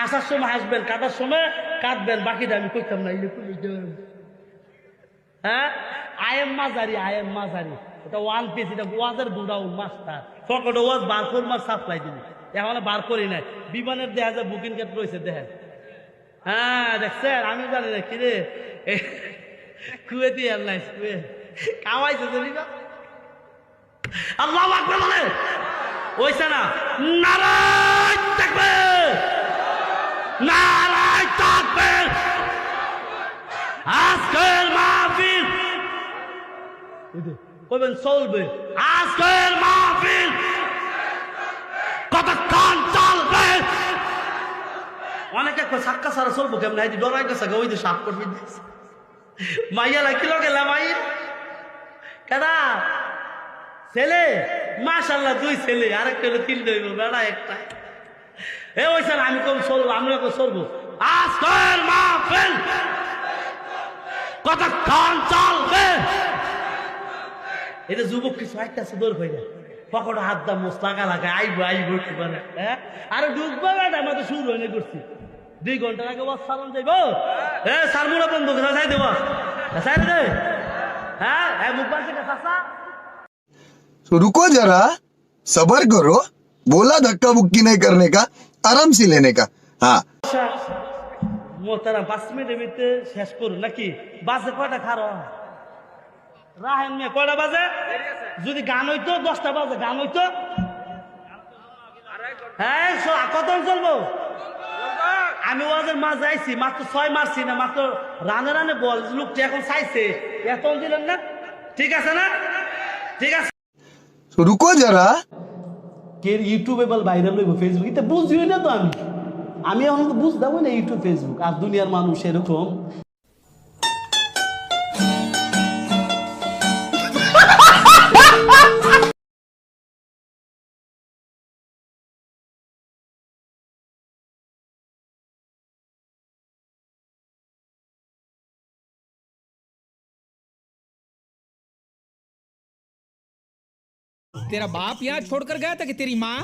হাসার সময় হাসবেন কাটার সময় কাঁদবেন, বাকিটা আমি কইতাম না। হ্যাঁ? আইএম মাজারি আইএম মাজারি এটা ওয়ান পিস এটা ওয়াজের দুটাও মাস্টার। ফকটে ওয়াজ বার কর মাস সাপ্লাই দিবি। এখন বার করি নাই। বিমানের দেখা যায় বুকিং কেট রয়েছে, দেখেন। হ্যাঁ দেখছেন? আমি জানি না, কি রে? কুয়েতি এয়ারলাইন্স কুয়ে কামাইছে জানি না আল্লাহ ওইছে না? নারায় আজকের মাহফিল। কইবেন চলবে? আজকের মাহফিল। কতক্ষণ চলবে? অনেকে সাক্কা সারা চলবো কেমন? হাইদি ডরাই গেছে ওই সাপ করবি মাইয়া লাগিল গেলাম মাই। কেডা? ছেলে? মাশাল্লাহ দুই ছেলে আরেকটা হলো তিনটে হইব বেড়া একটা এ ওই স্যার আমি কম চলবো আমরা কম চলবো। আজকের মাহফিল। কতক্ষণ চলবে এটা যুবক কিছু একটা আছে দৌড় পাই না পকেটে হাত দাম মোস লাগা লাগা আইবো আইবো কি বলে হ্যাঁ আরে ঢুকবো ম্যাডাম আমি তো শুরু হয়নি করছি দুই ঘন্টার আগে বস সালাম যাইব এ সারমুড়া বন্ধ করে যাই দেব যাই দে হ্যাঁ হ্যাঁ মুখ বাসে কাছা तो रुको जरा सबर करो बोला धक्का बुक्की नहीं करने का आराम से लेने का हाँ মোতারা পাঁচ মিনিটের ভিতরে শেষ করুন নাকি? বাজে কয়টা খারো? রাহেন কয়টা বাজে? যদি গান হইতো দশটা বাজে গান হইতো। হ্যাঁ কত চলবো? আমি ওদের মাছ যাইছি মাত্র ছয় মারছি না মাত্র রানে রানে বল লোকটা এখন চাইছে। এত দিলেন না? ঠিক আছে না? ঠিক আছে। রুকো যারা। কে ইউটিউবে বল ভাইরাল হইব ফেসবুকে বুঝিও না তো আমি। আমি এখন তো বুঝতাম না ইউটিউব ফেসবুক আর দুনিয়ার মানুষ এরকম तेरा बाप यहाँ छोड़कर गया था कि तेरी माँ